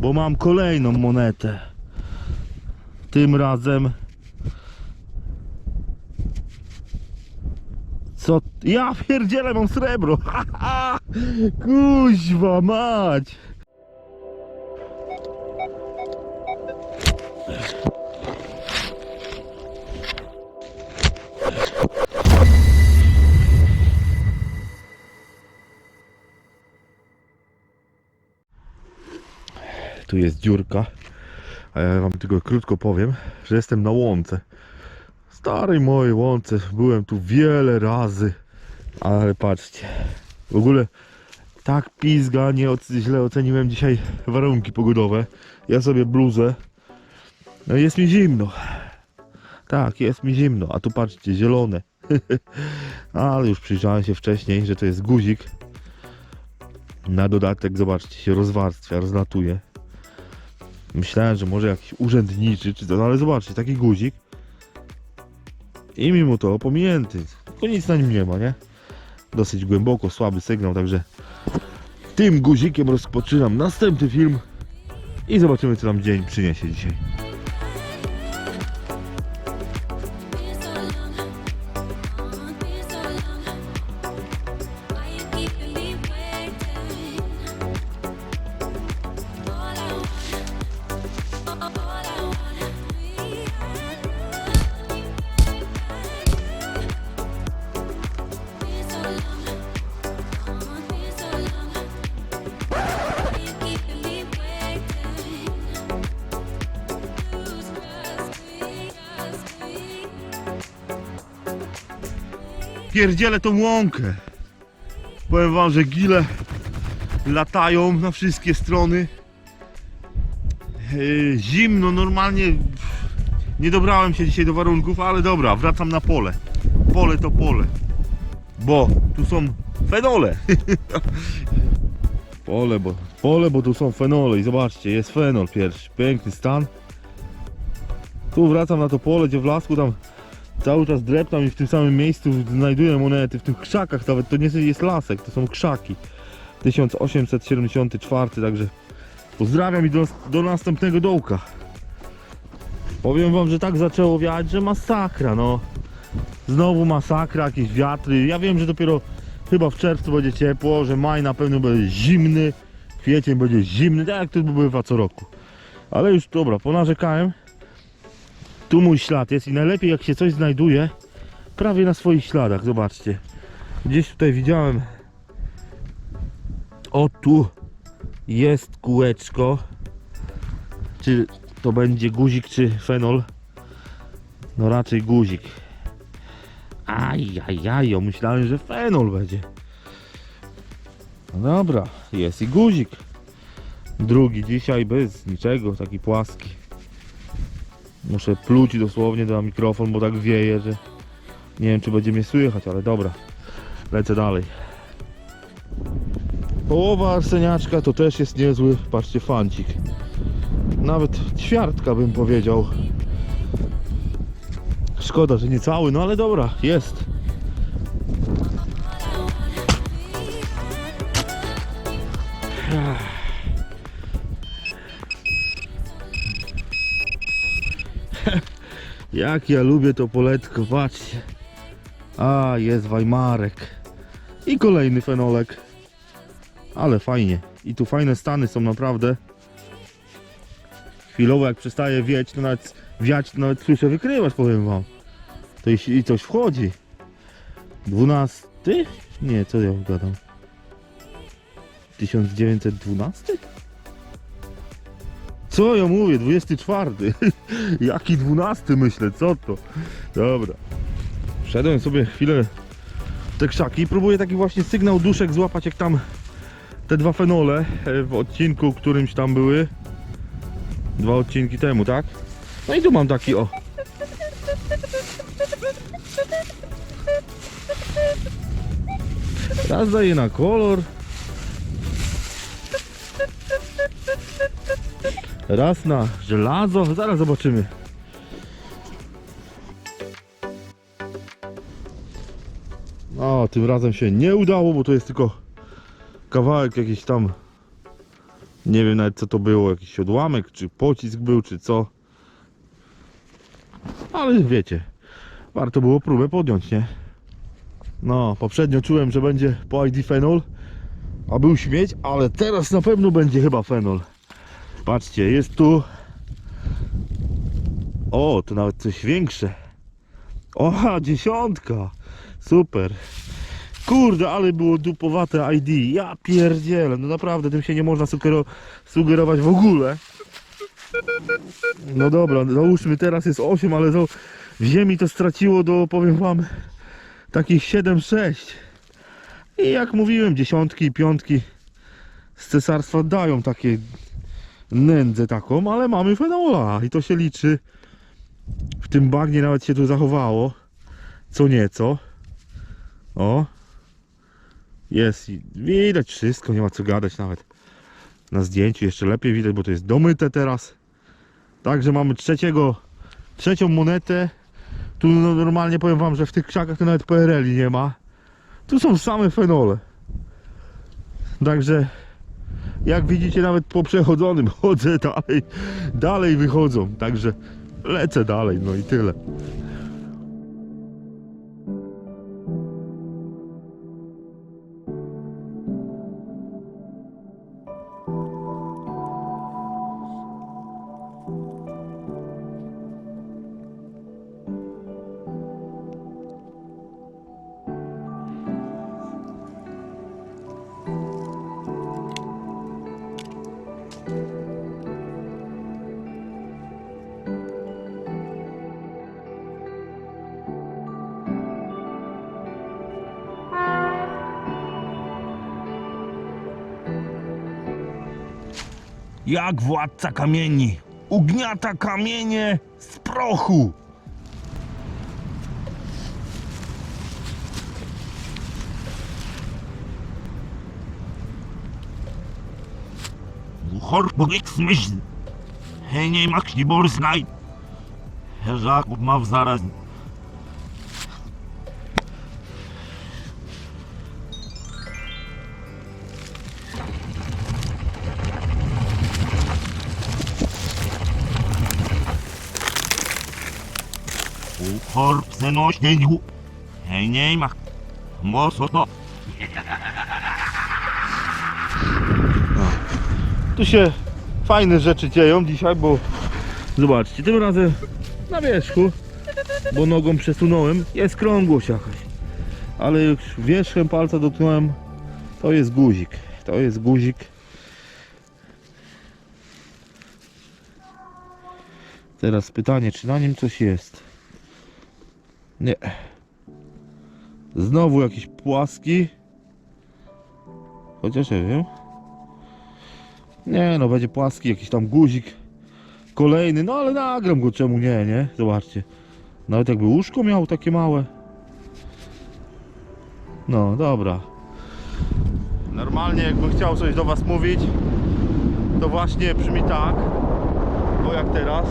bo mam kolejną monetę. Tym razem. Co? Ja pierdzielę, mam srebro! Kuźwa mać! Tu jest dziurka. A ja wam tylko krótko powiem, że jestem na łące. Starej mojej łące. Byłem tu wiele razy. Ale patrzcie. W ogóle tak pizga, nie źle oceniłem dzisiaj warunki pogodowe. Ja sobie bluzę. No jest mi zimno. Tak, jest mi zimno. A tu patrzcie, zielone. Ale już przyjrzałem się wcześniej, że to jest guzik. Na dodatek, zobaczcie, się rozwarstwia, rozlatuje. Myślałem, że może jakiś urzędniczy czy to, no ale zobaczcie, taki guzik. I mimo to pominięty. Tylko nic na nim nie ma, nie? Dosyć głęboko, słaby sygnał, także tym guzikiem rozpoczynam następny film i zobaczymy co nam dzień przyniesie dzisiaj. Pierdzielę tą łąkę. Powiem wam, że gile latają na wszystkie strony. Yy, Zimno, normalnie nie dobrałem się dzisiaj do warunków, ale dobra, wracam na pole. Pole to pole. Bo tu są fenole. Pole, bo, pole, bo tu są fenole i zobaczcie, jest fenol pierwszy. Piękny stan. Tu wracam na to pole, gdzie w lasku tam cały czas dreptam i w tym samym miejscu znajduję monety, w tych krzakach nawet, to nie jest lasek, to są krzaki. 1874, także pozdrawiam i do, do następnego dołka. Powiem wam, że tak zaczęło wiać, że masakra, no. Znowu masakra, jakieś wiatry. Ja wiem, że dopiero chyba w czerwcu będzie ciepło, że maj na pewno będzie zimny, kwiecień będzie zimny, tak jak to bywa co roku. Ale już dobra, ponarzekałem. Tu mój ślad jest i najlepiej jak się coś znajduje prawie na swoich śladach, zobaczcie. Gdzieś tutaj widziałem o tu jest kółeczko czy to będzie guzik czy fenol no raczej guzik Ajajaj, myślałem, że fenol będzie. No dobra, jest i guzik. Drugi dzisiaj bez niczego, taki płaski. Muszę pluć dosłownie na mikrofon, bo tak wieje, że nie wiem czy będzie mnie słychać, ale dobra. Lecę dalej. Połowa arseniaczka to też jest niezły, patrzcie, fancik. Nawet ćwiartka bym powiedział. Szkoda, że nie cały, no ale dobra, jest. Jak ja lubię to poletko, patrzcie. A, jest Weimarek. I kolejny fenolek. Ale fajnie. I tu fajne stany są naprawdę. Chwilowo jak przestaje wieć, to nawet wiać, to nawet słyszę wykrywać, powiem wam. To i, i coś wchodzi. 12? Nie, co ja gadam? 1912? Co ja mówię? 24. Jaki 12 myślę, co to? Dobra. Wszedłem sobie chwilę te krzaki i próbuję taki właśnie sygnał duszek złapać jak tam te dwa fenole e, w odcinku którymś tam były. Dwa odcinki temu, tak? No i tu mam taki o. Raz daje na kolor. Raz na żelazo. Zaraz zobaczymy. No, tym razem się nie udało, bo to jest tylko kawałek jakiś tam Nie wiem nawet co to było, jakiś odłamek, czy pocisk był, czy co. Ale wiecie, warto było próbę podjąć, nie? No, poprzednio czułem, że będzie po ID fenol, a był śmieć, ale teraz na pewno będzie chyba fenol. Patrzcie, jest tu... O, to nawet coś większe. Oha, dziesiątka. Super. Kurde, ale było dupowate ID. Ja pierdzielę, no naprawdę tym się nie można sugero sugerować w ogóle. No dobra, załóżmy teraz jest 8, ale za- w ziemi to straciło do, powiem wam, takich 7-6. I jak mówiłem, dziesiątki i piątki z cesarstwa dają takie nędzę taką, ale mamy fenola i to się liczy. W tym bagnie nawet się tu zachowało co nieco. O. Jest, widać wszystko, nie ma co gadać nawet. Na zdjęciu jeszcze lepiej widać, bo to jest domyte teraz. Także mamy trzeciego, trzecią monetę. Tu no, normalnie powiem wam, że w tych krzakach to nawet PRL-i nie ma. Tu są same fenole. Także jak widzicie nawet po przechodzonym chodzę dalej, dalej wychodzą. Także lecę dalej, no i tyle. Jak władca kamieni ugniata kamienie z prochu. Horpogliksmyśl. Nie ma kniborsnaj. Żaków ma w zaraz. Uhor przenośnieniu. Hej, nie ma. Moso to. Tu się fajne rzeczy dzieją dzisiaj, bo zobaczcie, tym razem na wierzchu, bo nogą przesunąłem, jest krągłość jakaś. Ale już wierzchem palca dotknąłem, to jest guzik. To jest guzik. Teraz pytanie, czy na nim coś jest? Nie. Znowu jakiś płaski. Chociaż nie wiem. Nie no, będzie płaski, jakiś tam guzik kolejny, no ale nagram go, czemu nie, nie? Zobaczcie. Nawet jakby łóżko miał takie małe. No, dobra. Normalnie jakbym chciał coś do was mówić, to właśnie brzmi tak, o jak teraz.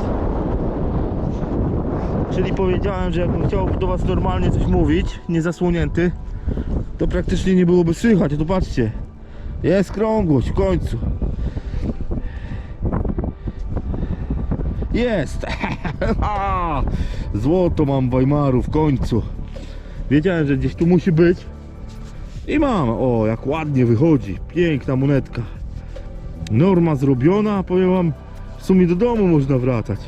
Czyli powiedziałem, że jakbym chciał do was normalnie coś mówić, niezasłonięty, to praktycznie nie byłoby słychać, to patrzcie. Jest krągłość w końcu. Jest! Złoto mam Weimaru w końcu. Wiedziałem, że gdzieś tu musi być. I mam. O, jak ładnie wychodzi. Piękna monetka. Norma zrobiona, powiem wam, w sumie do domu można wracać.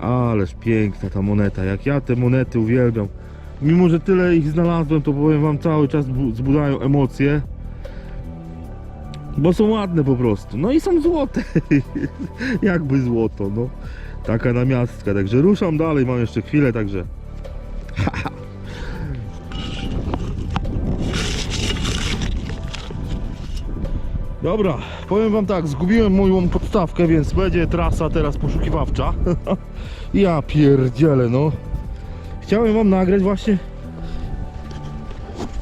Ależ piękna ta moneta. Jak ja te monety uwielbiam. Mimo, że tyle ich znalazłem, to powiem wam, cały czas bu- wzbudzają emocje. Bo są ładne po prostu. No i są złote. Jakby złoto, no. Taka namiastka. Także ruszam dalej, mam jeszcze chwilę, także. Dobra, powiem wam tak, zgubiłem moją podstawkę, więc będzie trasa teraz poszukiwawcza. ja pierdzielę, no. Chciałem wam nagrać właśnie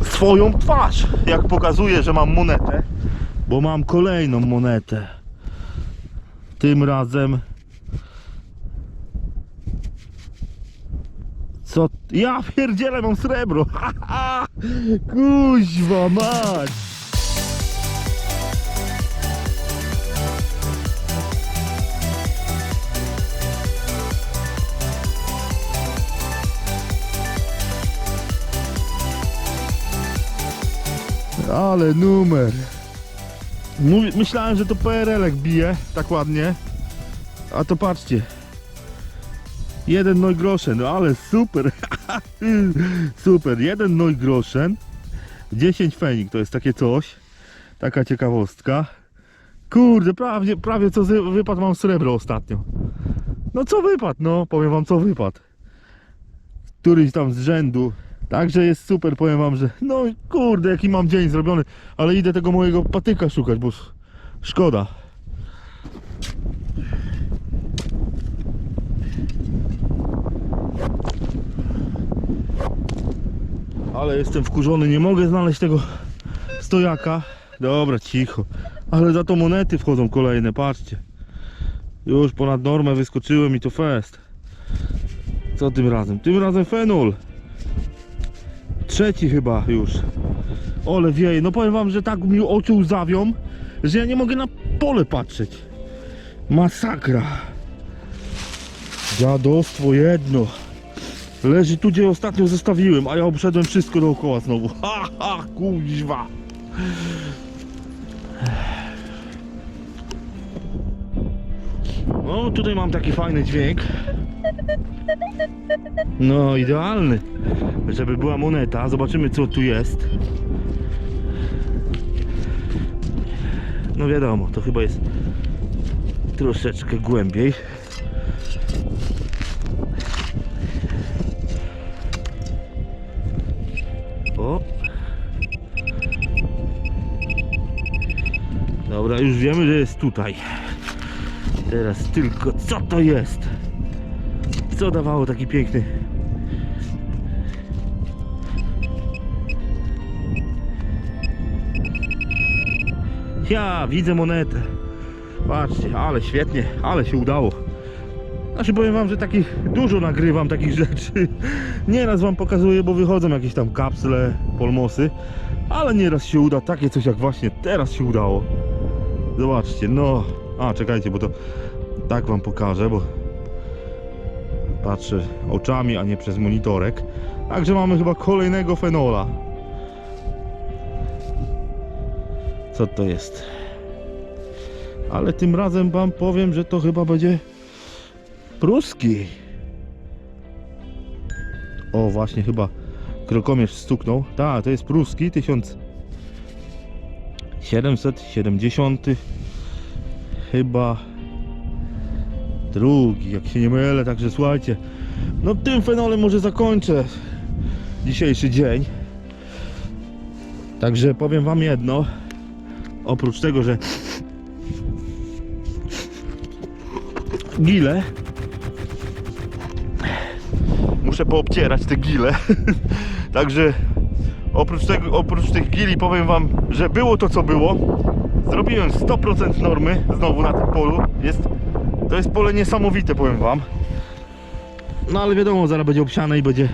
swoją twarz, jak pokazuję, że mam monetę, bo mam kolejną monetę. Tym razem Co? Ja pierdzielę, mam srebro! Kuźwa mać! Ale numer. Mówi, myślałem, że to PRL-ek bije tak ładnie. A to patrzcie. Jeden Neugroschen, no ale super. super. Jeden Neugroschen. 10 fenik to jest takie coś. Taka ciekawostka. Kurde, prawie, prawie co wypadł mam srebro ostatnio. No co wypadł, no powiem wam co wypadł. Któryś tam z rzędu. Także jest super, powiem wam, że no kurde jaki mam dzień zrobiony. Ale idę tego mojego patyka szukać, bo sz- szkoda. Ale jestem wkurzony, nie mogę znaleźć tego stojaka. Dobra, cicho. Ale za to monety wchodzą kolejne, patrzcie. Już ponad normę wyskoczyłem i to fest. Co tym razem? Tym razem fenol. Trzeci chyba już. Ole wieje. No powiem wam, że tak mi oczy łzawią, że ja nie mogę na pole patrzeć. Masakra. Dziadostwo jedno. Leży tu, gdzie ostatnio zostawiłem, a ja obszedłem wszystko dookoła znowu. Ha, ha, kuźwa. No, tutaj mam taki fajny dźwięk. No, idealny. Żeby była moneta. Zobaczymy, co tu jest. No wiadomo, to chyba jest troszeczkę głębiej. O. Dobra, już wiemy, że jest tutaj. Teraz tylko co to jest? Co dawało taki piękny? Ja widzę monetę. Patrzcie, ale świetnie, ale się udało. Znaczy powiem wam, że takich dużo nagrywam takich rzeczy. Nieraz wam pokazuję, bo wychodzą jakieś tam kapsle, polmosy, ale nieraz się uda takie coś jak właśnie teraz się udało. Zobaczcie, no. A, czekajcie, bo to tak wam pokażę, bo patrzę oczami, a nie przez monitorek. Także mamy chyba kolejnego fenola. Co to jest? Ale tym razem wam powiem, że to chyba będzie pruski. O, właśnie chyba krokomierz stuknął. Tak, to jest pruski 1770 chyba drugi, jak się nie mylę, także słuchajcie. No tym fenolem może zakończę dzisiejszy dzień. Także powiem wam jedno. Oprócz tego, że gile muszę poobcierać te gile. Także oprócz tego, oprócz tych gili powiem wam, że było to co było. Zrobiłem 100% normy znowu na tym polu. Jest, to jest pole niesamowite, powiem wam. No ale wiadomo, zaraz będzie obsiane i będzie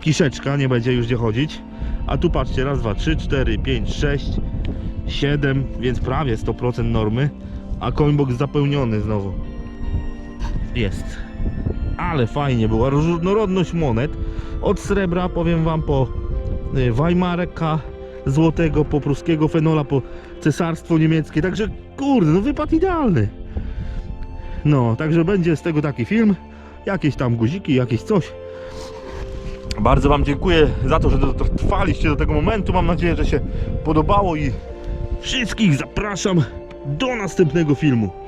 kiszeczka, nie będzie już gdzie chodzić. A tu patrzcie, raz, dwa, trzy, cztery, pięć, sześć, siedem, więc prawie 100% normy. A coinbox zapełniony znowu. Jest. Ale fajnie była różnorodność monet. Od srebra, powiem wam, po y, Weimareka złotego, po pruskiego fenola, po cesarstwo niemieckie. Także kurde, no wypad idealny. No, także będzie z tego taki film. Jakieś tam guziki, jakieś coś. Bardzo Wam dziękuję za to, że dotrwaliście do tego momentu. Mam nadzieję, że się podobało i wszystkich zapraszam do następnego filmu.